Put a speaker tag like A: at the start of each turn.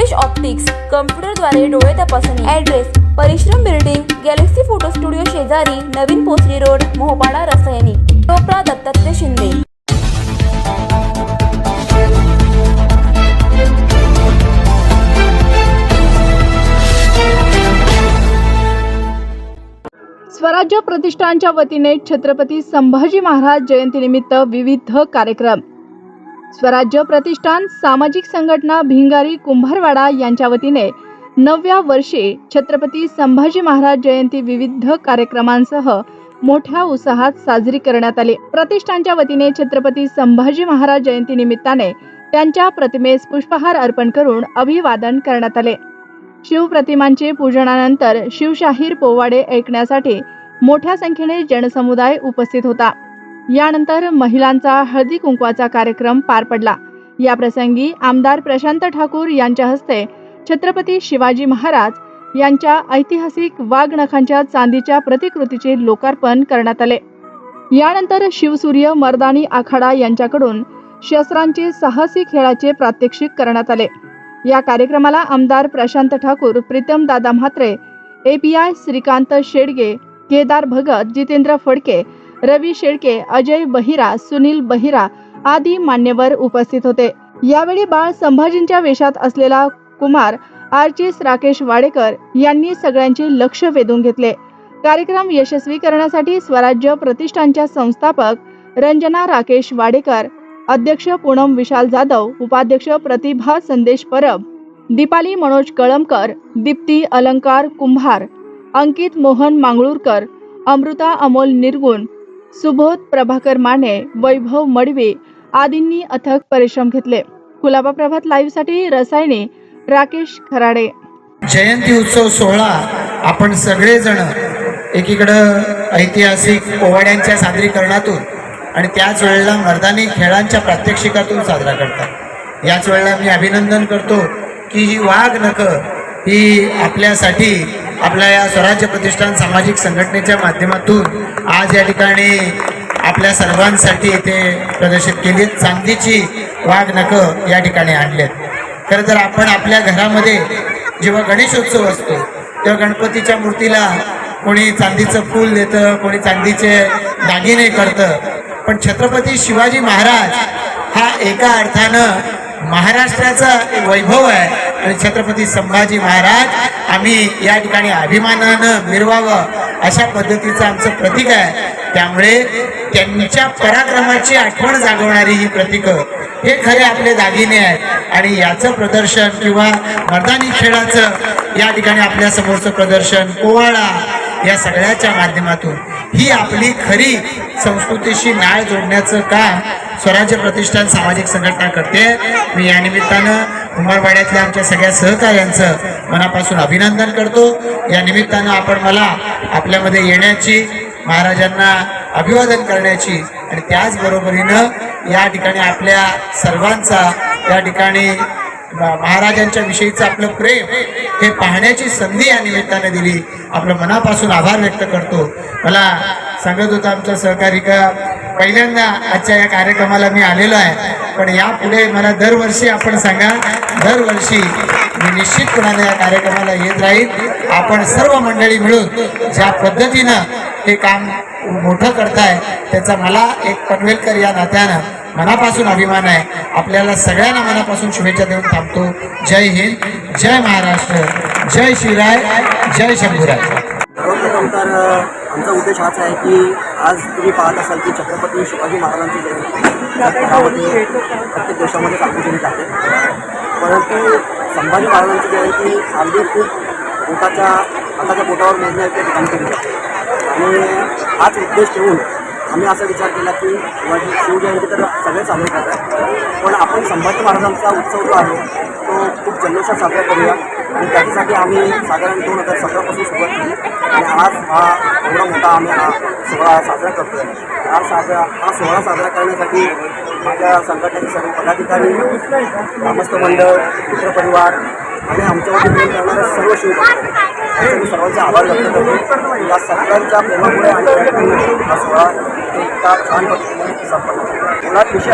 A: Rupesh optics कम्प्युटरद्वारे डोळे तपासणी. Address परिश्रम बिल्डिंग गॅलेक्सी फोटो स्टुडिओ शेजारी नवीन पोचली रोड मोहपाडा रसायनी. टोपरा दत्तात्रय शिंदे.
B: स्वराज्य प्रतिष्ठानच्या वतीने छत्रपती संभाजी महाराज जयंतीनिमित्त विविध कार्यक्रम. स्वराज्य प्रतिष्ठान सामाजिक संघटना भिंगारी कुंभारवाडा यांच्या वतीने नवव्या वर्षी छत्रपती संभाजी महाराज जयंती विविध कार्यक्रमांसह मोठ्या उत्साहात साजरी करण्यात आली. प्रतिष्ठानच्या वतीने छत्रपती संभाजी महाराज जयंती निमित्ताने त्यांच्या प्रतिमेस पुष्पहार अर्पण करून अभिवादन करण्यात आले. शिवप्रतिमांचे पूजनानंतर शिवशाहीर पोवाडे ऐकण्यासाठी मोठ्या संख्येने जनसमुदाय उपस्थित होता. यानंतर महिलांचा हळदी कुंकवाचा कार्यक्रम पार पडला. या प्रसंगी आमदार प्रशांत ठाकूर यांच्या हस्ते छत्रपती शिवाजी महाराज यांच्या ऐतिहासिक वाघनखांच्या चांदीच्या प्रतिकृतीचे लोकार्पण करण्यात आले. यानंतर शिवसूर्य मर्दानी आखाडा यांच्याकडून शस्त्रांचे साहसी खेळाचे प्रात्यक्षिक करण्यात आले. या कार्यक्रमाला आमदार प्रशांत ठाकूर प्रीतम दादा म्हात्रे एपीआय श्रीकांत शेडगे केदार भगत जितेंद्र फडके रवी शेळके अजय बहिरा सुनील बहिरा आदी मान्यवर उपस्थित होते. यावेळी बाळ संभाजींच्या वेशात असलेला कुमार आर्चिस राकेश वाडेकर यांनी सगळ्यांचे लक्ष वेधून घेतले. कार्यक्रम यशस्वी करण्यासाठी स्वराज्य प्रतिष्ठानच्या संस्थापक रंजना राकेश वाडेकर अध्यक्ष पूनम विशाल जाधव उपाध्यक्ष प्रतिभा संदेश परब दीपाली मनोज कळमकर दीप्ती अलंकार कुंभार अंकित मोहन मांगळूरकर अमृता अमोल निर्गुण सुबोध प्रभाकर माने वैभव मडवे आदींनी अथक परिश्रम घेतले. कुलाबा प्रभात लाईव्हसाठी रसायने राकेश खराडे.
C: जयंती उत्सव सोहळा आपण सगळेजण एकीकडं ऐतिहासिक पोवाड्यांच्या सादरीकरणातून आणि त्याच वेळेला मर्दानी खेळांच्या प्रात्यक्षिकातून साजरा करतात. याच वेळेला मी अभिनंदन करतो की ही वाघ नख ही आपल्यासाठी आपल्या या स्वराज्य प्रतिष्ठान सामाजिक संघटनेच्या माध्यमातून आज या ठिकाणी आपल्या सर्वांसाठी इथे प्रदर्शित केली. चांदीची वाघ नखं या ठिकाणी आणलेत. खरं तर आपण आपल्या घरामध्ये जेव्हा गणेशोत्सव असतो तेव्हा गणपतीच्या मूर्तीला कोणी चांदीचं फूल देतं कोणी चांदीचे दागिने करतं. पण छत्रपती शिवाजी महाराज हा एका अर्थानं महाराष्ट्राचा एक वैभव आहे. आणि छत्रपती संभाजी महाराज आम्ही या ठिकाणी अभिमानानं मिरवावं अशा पद्धतीचं आमचं प्रतीक आहे. त्यामुळे त्यांच्या पराक्रमाची आठवण जागवणारी ही प्रतीकं हे खरे आपले दागिने आहेत. आणि याचं प्रदर्शन किंवा मर्दानी खेळाचं या ठिकाणी आपल्या समोरचं प्रदर्शन कोवाळा या सगळ्याच्या माध्यमातून ही आपली खरी संस्कृतीशी नाळ जोडण्याचं काम स्वराज्य प्रतिष्ठान सामाजिक संघटना करते. मी या निमित्तानं कुमारवाड्यातल्या आमच्या सगळ्या सहकार्यांचं मनापासून अभिनंदन करतो. या निमित्तानं आपण मला आपल्यामध्ये येण्याची महाराजांना अभिवादन करण्याची आणि त्याचबरोबरीनं या ठिकाणी आपल्या सर्वांचा या ठिकाणी महाराजांच्या विषयीचं आपलं प्रेम हे पाहण्याची संधी या निमित्ताने दिली. आपलं मनापासून आभार व्यक्त करतो. मला सांगत होता आमचा सहकारी का पहिल्यांदा आजच्या या कार्यक्रमाला मी आलेलो आहे. पण यापुढे मला दरवर्षी आपण सांगा दरवर्षी मी निश्चितपणाने या कार्यक्रमाला येत राहील आपण सर्व मंडळी मिळून ज्या पद्धतीनं हे काम मोठं करताय त्याचा मला एक पनवेलकर या नात्यानं मनापासून अभिमान आहे. आपल्याला सगळ्यांना मनापासून शुभेच्छा देऊन थांबतो. जय हिंद जय महाराष्ट्र जय शिवराय जय शंभूराय.
D: सर्वप्रथम तर आमचा उद्देश हाच आहे की आज तुम्ही पाहत असाल की छत्रपती शिवाजी महाराजांची जयंती प्रत्येक देशामध्ये साजरी केली जाते. परंतु संभाजी महाराजांची जयंती अगदी खूप पोटाच्या हाताच्या पोटावर मोजण्याच्या ठिकाणी केली जाते. आणि हाच उद्देश ठेवून आम्ही असा विचार केला की शिवजयंती तर सगळे साजरे करतात. पण आपण संभाजी महाराजांचा उत्सव जो आहे तो खूप जल्लोषात साजरा करूया. आणि त्याच्यासाठी आम्ही साधारण दोन हजार सतरापासून सुरुवात केली. आणि आज हा एवढा मोठा आम्ही हा सोहळा साजरा करतो आहे हा साजरा हा सोहळा साजरा करण्यासाठी माझ्या संघटनेचे सर्व पदाधिकारी ग्रामस्थ मंडळ मित्रपरिवार आणि आमच्यावरती प्रेम करणारे सर्व शिवभक्त सर्वांचे आभार व्यक्त करतो या सगळ्यांच्या प्रेमामुळे आणि हा सोहळा एका छान पद्धतीने संपन्न झाला. मुळात विषय